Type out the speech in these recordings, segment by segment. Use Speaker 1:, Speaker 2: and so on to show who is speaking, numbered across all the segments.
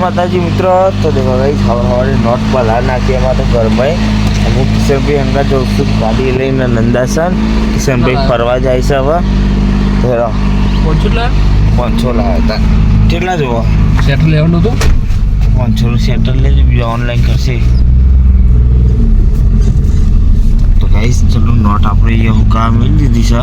Speaker 1: માતાજી મિત્રો તો દેખો ગઈ સવાર નોટ પલાર નાખી એમાં તો ઘરમાં હું કિશનભાઈ અંગા જઉં છું ગાડી લઈને નંદાસન. કિશનભાઈ ફરવા જાય છે હવે. પાંચસો લાવ્યા હતા. કેટલા જુઓ
Speaker 2: સેટ લેવાનું હતું?
Speaker 1: પાંચસોનું સેટર લેજો બીજા ઓનલાઈન કરશે. તો ગાઈસ ચલો નોટ આપણે અહીંયા હું કામ મેળવી દીધી છે.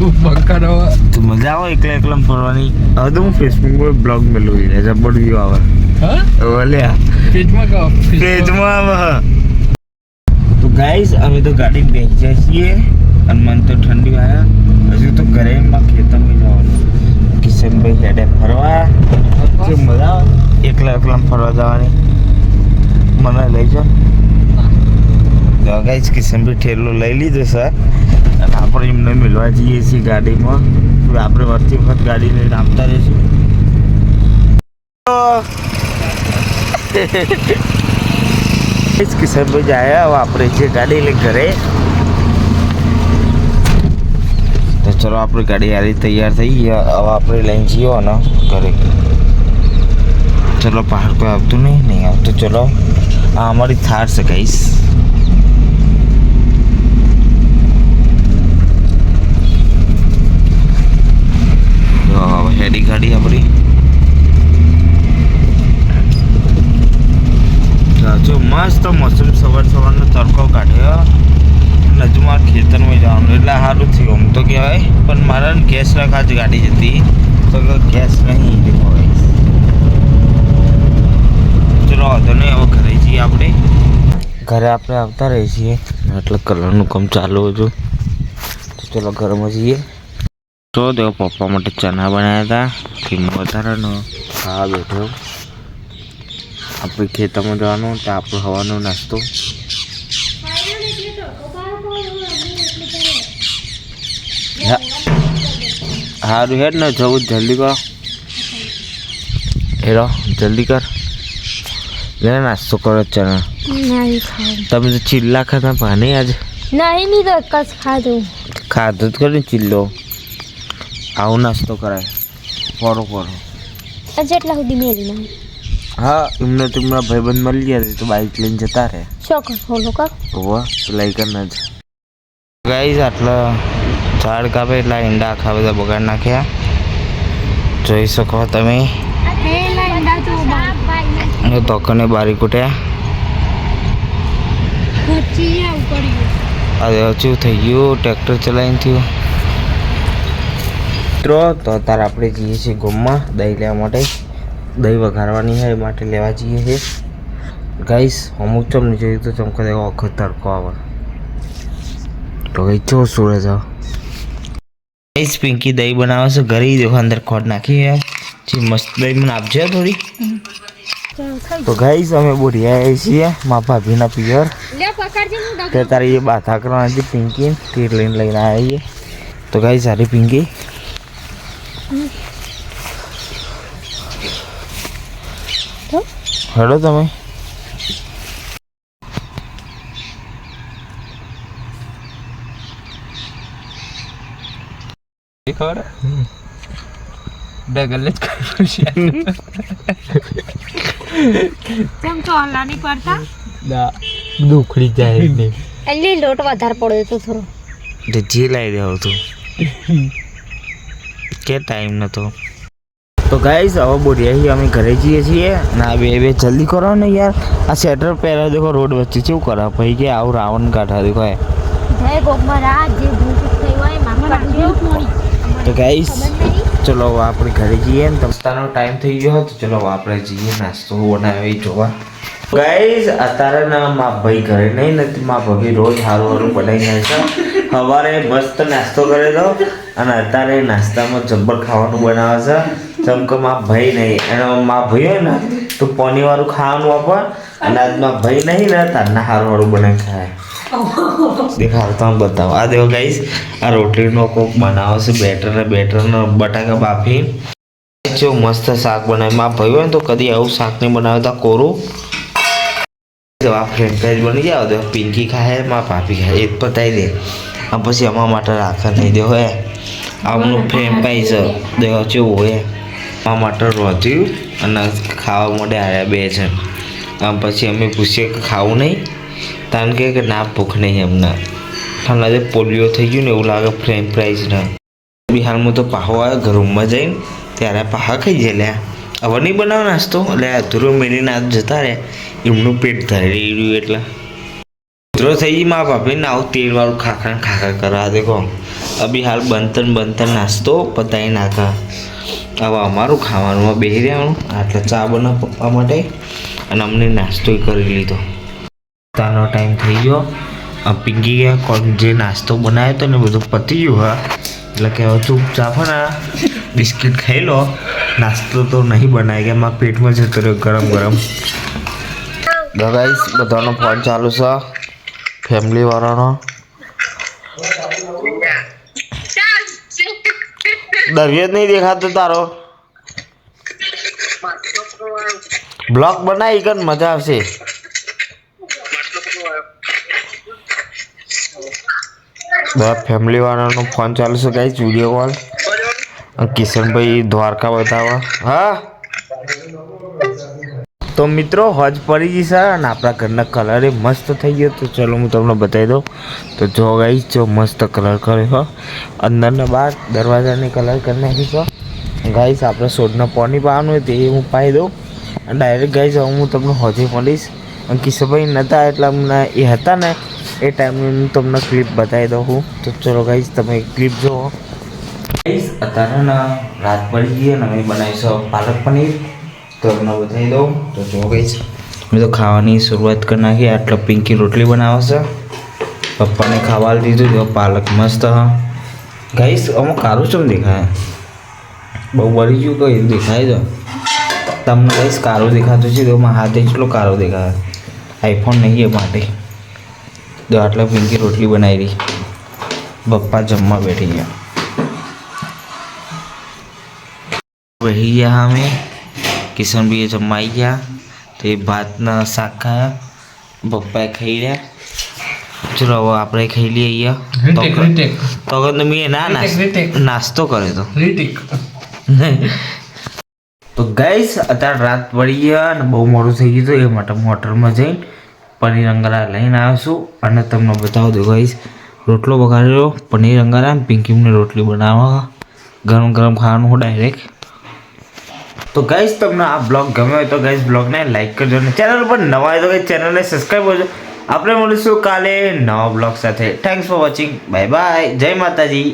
Speaker 2: નવા
Speaker 1: તો મજા આવે એકલા એકલા ફરવાની? હવે તો હું ફેસબુક પર બ્લોગ મેલું જબર વ્યૂ આવે.
Speaker 2: હા?
Speaker 1: ઓલ્યા
Speaker 2: પેજમાં કહો
Speaker 1: પેજમાં. આવે તો ગાઈસ અમે તો ગાડી બેસી છીએ અને મને તો ઠંડી આવ્યા હજુ તો ઘરે એમાં ખેતરમાં જવાનું કિશનભાઈ હેડે ફરવા. મજા આવે. એકલા એકલા ફરવા જવાની મને લઈ જાઓ ગાઈસ કિશનભાઈ ઠેલો લઈ લીધો સર અને આપણે એમને મળવા જઈએ છીએ ગાડીમાં. આપણે વળતી વખત ગાડી લઈને આવતા રહીશું. કિશન કિશનભાઈ જાય હવે આપણે જે ગાડી લઈ ઘરે. તો ચલો આપણી ગાડી યારી તૈયાર થઈ ગઈ. હવે આપણે લઈને જઈએ ને ઘરે. ચલો પહાડ કોઈ આવતું નહીં નહીં આવતું. ચલો. આ અમારી થાર છે ગાઈસ તો હવે હેડી ગાડી આપણી. જો મસ્ત મોસમ સવાર સવારનો તડકો કાઢ્યો. અને હજુ મારે ખેતરમાં જવાનું એટલે સારું થયું, આમ તો કહેવાય. પણ મારે ગેસ રખા જ ગાડી જતી તો ગેસ નહીં હોય. ચલો વાંધો નહીં, હવે ઘરે જઈએ આપણે. ઘરે આપણે આવતા રહીએ છીએ. એટલે કલરનું કામ ચાલુ હતું. ચલો ઘરમાં જઈએ. તો દેવો પપ્પા માટે ચના બનાવ્યા હતા. કિંમત વધારાનો. ખાવા બેઠો. આપણે ખેતરમાં જવાનું તો આપણો હવાનો નાસ્તો. સારું હારું હેડ ને જવું જલ્દી કરો. હેરો જલ્દી કર. લે નાસ્તો કરો ચણા. તમે તો ચિલ્લા ખાતા પાણી આજે?
Speaker 3: નહીં નહીં તો કસ ખાધું.
Speaker 1: ખાધું જ કરી ચિલ્લો. આવું નાસ્તો કરાય. પોરો પોરો
Speaker 3: આ જેટલા સુધી મેલી નહીં
Speaker 1: હા એમને તો એમના ભાઈબંધ મળી ગયા તો બાઈક લઈને જતા રહે.
Speaker 3: ચોક્કસ બોલો કા?
Speaker 1: હોવા કર એક જ. ગાઈઝ આટલા ઝાડ કાપે એટલા ઈંડા આખા બધા બગાડ નાખ્યા. જોઈ શકો તમે. તોકને બારી કૂટ્યા. અરે ઓછું થઈ ગયું ટ્રેક્ટર ચલાવીને થયું. મિત્રો તો અત્યારે આપણે જઈએ છીએ ગોમમાં. દહીં લેવા માટે. દહીં વઘારવાની છે એ માટે લેવા જઈએ છીએ. ગાઈસ અમુક ચમની જોયું તો ચમકો દેવો વખત તડકો આવે તો ગઈ ચો સુરજ ગાઈસ પિંકી દહીં બનાવે છે. ઘરે દેખો અંદર ખોટ નાખી છે. જે મસ્ત દહીં મને આપજે થોડી. તો ગાઈસ અમે બોરિયા છીએ. મા ભાભીના પિયર. તે તારી એ બાથા કરવાની હતી પિંકી. તીર લઈને લઈને આવીએ તો ગાઈ સારી પિંકી. હેડો તમે.
Speaker 2: ખબર? ડગલ જ કર્યું છે.
Speaker 3: કેમ તો હલ્લા નહીં પડતા
Speaker 2: ના દુખડી જાય ને.
Speaker 3: એટલે લોટ વધારે પડ્યો તો થોડો.
Speaker 1: તે જે લાવી રહ્યો તું. કે ટાઈમ નતો. તો ગાઈસ હવે બોરિયાથી અમે ઘરે જઈએ છીએ. ના બે બે જલ્દી કરો ને યાર. આ શેટર પહેરા દેખો રોડ વચ્ચે શું કરે ભાઈ કે આવું રાવણ કાઢા દેખો
Speaker 3: મામા
Speaker 1: તો ગાઈસ ચલો આપણે ઘરે જઈએ ને. નાસ્તાનો ટાઈમ થઈ ગયો તો ચલો આપણે જઈએ નાસ્તો બનાવી જોવા. ગાઈસ અત્યારે ના મા ભાઈ ઘરે નહીં નથી મા ભાભી રોજ સારું સારું બનાવી જાય છે. સવારે મસ્ત નાસ્તો કરે તો. અને અત્યારે નાસ્તામાં જબ્બર ખાવાનું બનાવે છે. જેમ કે મા ભાઈ નહીં. એનો મા ભાઈ હોય ને તો પોની વાળું ખાવાનું આપે. અને આજમાં ભાઈ નહીં ને તારના હાર વાળું બનાવી ખાય. દેખાડ તો આમ બતાવો. આ દેવો ગાઈસ આ રોટલીનો કોક બનાવે છે. બેટર ને બેટર ને બટાકા બાફી. જો મસ્ત શાક બનાવે. માં ભાઈ હોય ને તો કદી આવું શાક નહીં બનાવતા, કોરું. આ ફ્રેન્ડ ફ્રાઈઝ બની જાય તો પિંકી ખાયમાં ભાભી ખાય. એ જ પતાવી દે. આ પછી અમારા માટે રાખે નહીં. દે હોય આમનું ફ્રેન્ચ છે? દેવો કેવું હોય આ માટે રોધ્યું અને ખાવા માટે આવ્યા બે જણ. આમ પછી અમે પૂછીએ કે ખાવું નહીં? કારણ કે ના, ભૂખ નહીં અમને ઠંડા જે પોલિયો થઈ ગયું ને એવું લાગે ફ્રેન્ચ ફ્રાઈઝ બિહારમાં તો પાહો આવ્યો ઘરમાં જઈને. ત્યારે પાહા ખાઈ જાય લ્યા. હવે નહીં બનાવ નાસ્તો? એટલે અધૂરો મેળીને આજ જતા રહ્યા. એમનું પેટ ધરી રહ્યું એટલે. ઉતરો થઈ ગઈ મારા ભાભી ને આવું તેલવાળું ખાખા ને ખાખા કરવા દેખો અભી હાલ બનતન બનતન નાસ્તો પતાવી નાખા. હવે અમારું ખાવાનું બેસી રહેવાનું. આટલે ચા બનાવ પપ્પા માટે. અને અમને નાસ્તો કરી લીધો. તાનો ટાઈમ થઈ ગયો. પિંકી ગયા જે નાસ્તો બનાવ્યો હતો ને બધું પતી ગયું, હા. એટલે કે હવે ચૂપચાપ ને બિસ્કિટ ખાઈ લો. નાસ્તો તો નહીં બનાવી ગયા મારા પેટમાં જતો રહ્યો ગરમ ગરમ. ગાઈસ બધાનો ફોન ચાલુ છે. ફેમિલી વાળાનો દરિયો જ નહીં દેખાતો તારો? બ્લોક બનાવી કર, મજા આવશે. બધા ફેમિલી વાળાનો ફોન ચાલુ છે, guys, video call. Kishanbhai Dwarka બતાવવા. હા? તો મિત્રો, હજ પડી ગઈ સર અને આપણા ઘરના કલર એ મસ્ત થઈ ગયો. તો ચલો હું તમને બતાવી દઉં. તો જો ગઈ જો મસ્ત કલર કર્યો અંદરના બહાર દરવાજાને કલર કરી નાખી છે. ગાઈસ આપણે સોડના પાણી પાવાનું હોય તે હું પાઈ દઉં. અને ડાયરેક્ટ હવે હું તમને હજે મળીશ અને કિશનભાઈ નહોતા એટલે અમને એ હતા ને, એ ટાઈમની હું તમને ક્લિપ બતાવી દઉં હું. તો ચલો ગાઈસ તમે ક્લિપ જુઓ. ગાઈસ અત્યારે રાત પડી ગઈ અને અમે બનાવીશું પાલક પનીર. તો બતાવી દઉં. તો જો. ગઈ મેં તો ખાવાની શરૂઆત કરી નાખી. આટલા પિંકી રોટલી બનાવશે પપ્પાને ખાવા દીધું. જો પાલક મસ્ત, હા. ગાઈસ, અમુક કારું ચમ દેખાય? બહુ બળી ગયું કઈ દેખાય તો તમને ગાઈસ કારું દેખાતું છે? તો મારા હાથે એટલો કારો દેખાય. આઈફોન નહીં એ માટે. તો આટલા પિંકી રોટલી બનાવી પપ્પા જમવા બેઠી ગયા. વહી ગયા અમે. કિશનભાઈએ જમવા આવી ગયા. તો એ ભાતના શાક ખાયા. પપ્પાએ ખાઈ રહ્યા. ચલો હવે આપણે ખાઈ લઈએ અહીંયા. તો તો મેં ના નાસ- નાસ્તો કર્યો તો. તો ગાઈસ અત્યારે રાત પડી ગયા અને બહુ મોડું થઈ ગયું હતું. એ માટે હું હોટલમાં જઈને પનીર અંગારા લઈને આવ્યો છું. અને તમને બતાવું દઉં ગાઈસ રોટલો વઘારેલો પનીર અંગારા પિંકીમને રોટલી બનાવવા. ગરમ ગરમ ખાવાનું હું ડાયરેક્ટ તો ગાઈસ તમને આ બ્લોગ ગમ્યો હોય તો ગાઈસ બ્લોગને લાઈક કરજો અને ચેનલ પર નવા હોય તો ગાઈસ ચેનલને સબસ્ક્રાઈબ કરજો. આપણે મળીશું કાલે નવા બ્લોગ સાથે. Thanks for watching bye bye જય માતાજી.